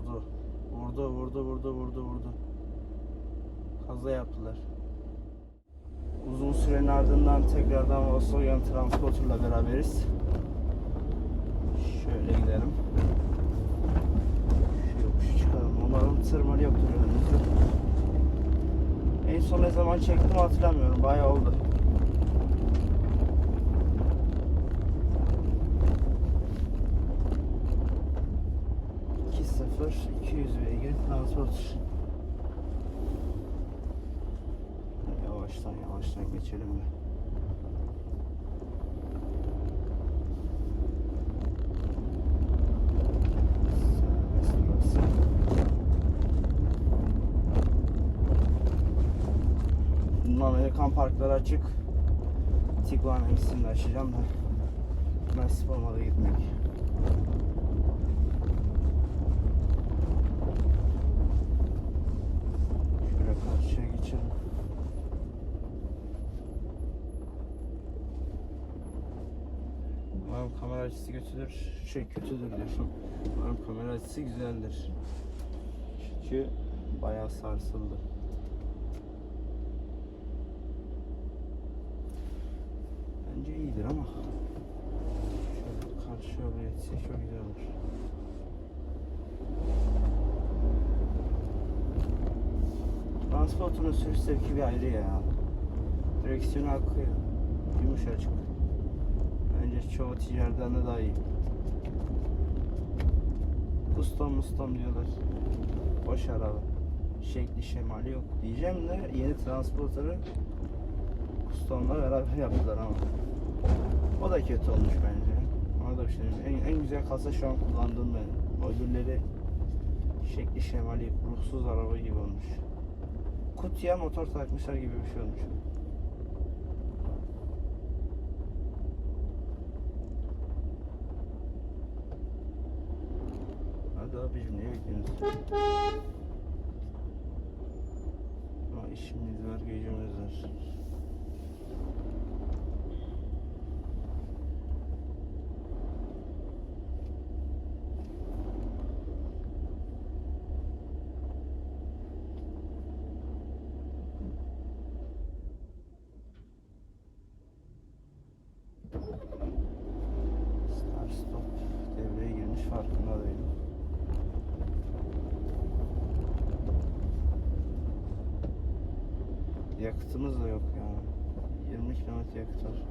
vurdu. Vurdu vurdu vurdu vurdu vurdu. Kaza yaptılar. Uzun sürenin ardından tekrardan Volkswagen Transporter'la beraberiz. Şöyle gidelim. Şu yokuşu çıkalım. Umarım tırmanı yoktur önümüzde. En son ne zaman çektim hatırlamıyorum. Bayağı oldu. 200 beygir transporter. Yavaştan yavaştan geçelim burası. Bunun Amerikan parkları açık. Tiguan hepsini de açacağım da nasip olmadı gitmek. Şöyle karşıya geçelim. Umarım kamera açısı kötüdür. Şey kötüdür diyorsun. Umarım kamera açısı güzeldir. Çünkü bayağı sarsıldı. Bence iyidir ama şöyle karşı yolu geçse çok güzel olur. Transportunun sürüş zevki bir ayrı ya. Direksiyonu akıyor. Yumuşacık. Bence çoğu ticaretten de daha iyi. Custom mustom diyorlar. Boş araba. Şekli şemali yok. Diyeceğim de yeni transporterı Custom'la beraber yaptılar ama. O da kötü olmuş bence. Ona da bir şey. En, en güzel kasa şu an kullandığım ben. Ödülleri şekli şemali ruhsuz araba gibi olmuş. Kutuya motor takmışlar gibi bir şey olmuş. Hadi abicim ne bekliyorsunuz? Ama işimiz var, gücümüz var. Yakıtımız da yok ya. 20 kilometre yakıt var.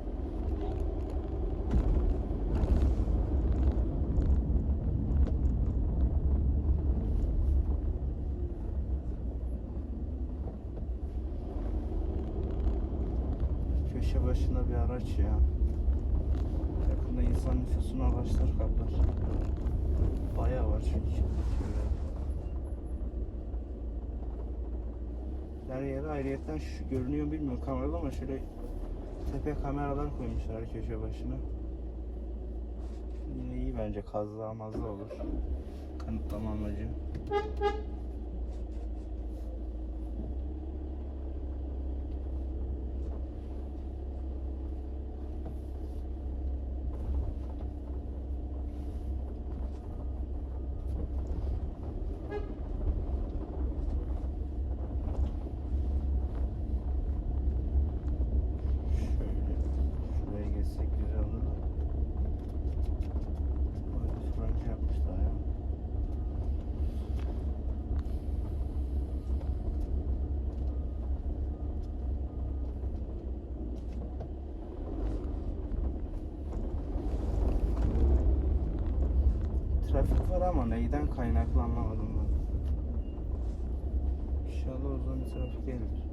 Köşe başına bir araç ya. Yakında insan nüfusunu araçlar kaplar. Bayağı var çünkü. Her yere ayrıyetten şu görünüyor bilmiyorum kamerada ama şöyle tepe kameralar koymuşlar köşe başına. Yine iyi bence kazla mazla olur. Kanıtlama amacı. Şöyle şuraya geçsek güzel olur da. Böyle fırıncı yapmışlar ya. Trafik var ama neyden kaynaklı anlamadım ben. İnşallah uzun bir trafik değildir.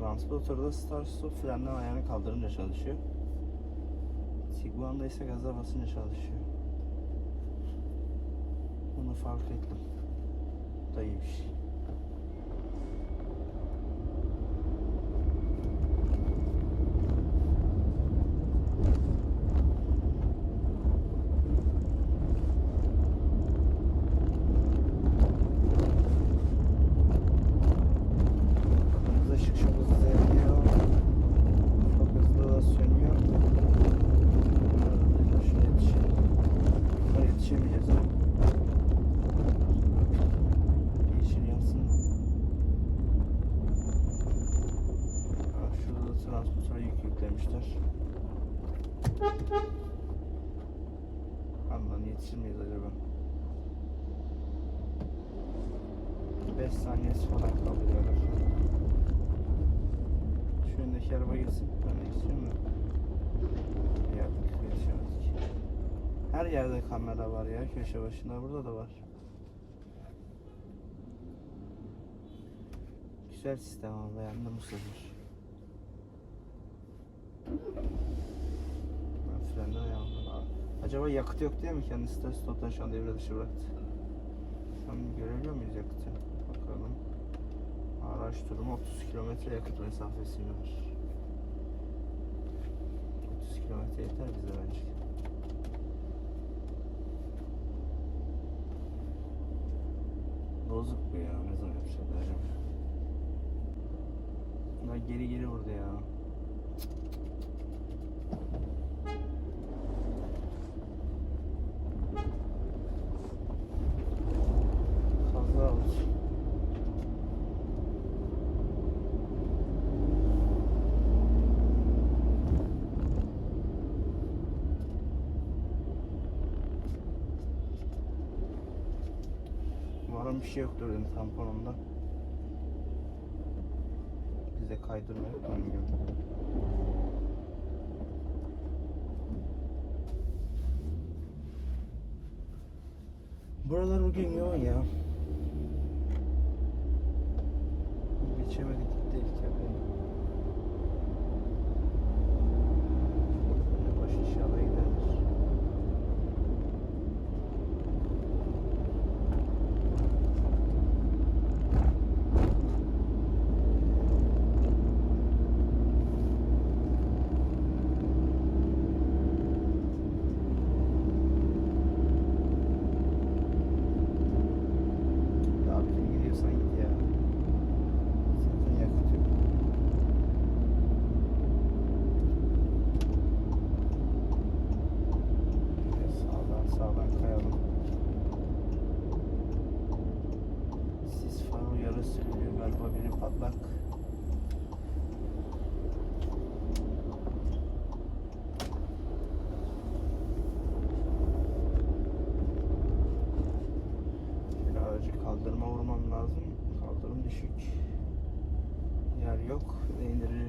Transporter'da start stop frenden ayağını kaldırınca çalışıyor. Tiguan'da ise gaza basınca çalışıyor. Bunu fark ettim. Bu da iyi bir şey. Allah'ım yetişir miyiz acaba? 5 saniyesi falan kalıyorlar. Şu öndeki araba gitsin. Ben istiyorum da. Yetişemez ki. Her yerde kamera var ya köşe başında burada da var. Güzel sistem ama beğendim bu sefer. Ben frende ayağımda var. Acaba yakıt yok diye mi kendisi de stoptan şu an devre dışı bıraktı? Şu an görebiliyor muyuz yakıtı? Bakalım. Araç durumu 30 kilometre yakıt mesafesi var. 30 kilometre yeter bize bence. Bozuk bu ya. Ne zaman yapacaklar acaba? Bunlar geri geri vurdu ya. Kaza olmuş. Umarım bir şey yoktur dedim tamponumda. Bize kaydırma yok gibi. Buralar bugün yoğun ya. Geçemedik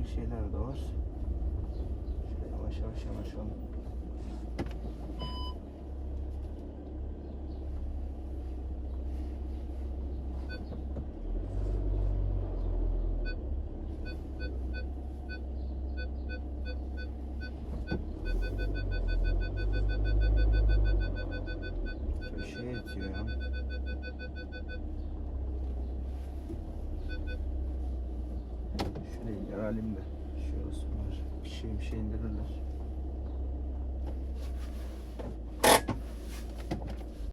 şeyler de var. Şöyle yavaş yavaş yanaşalım. Şurayı görelim de. Şurası var. Bir şey bir şey indirirler.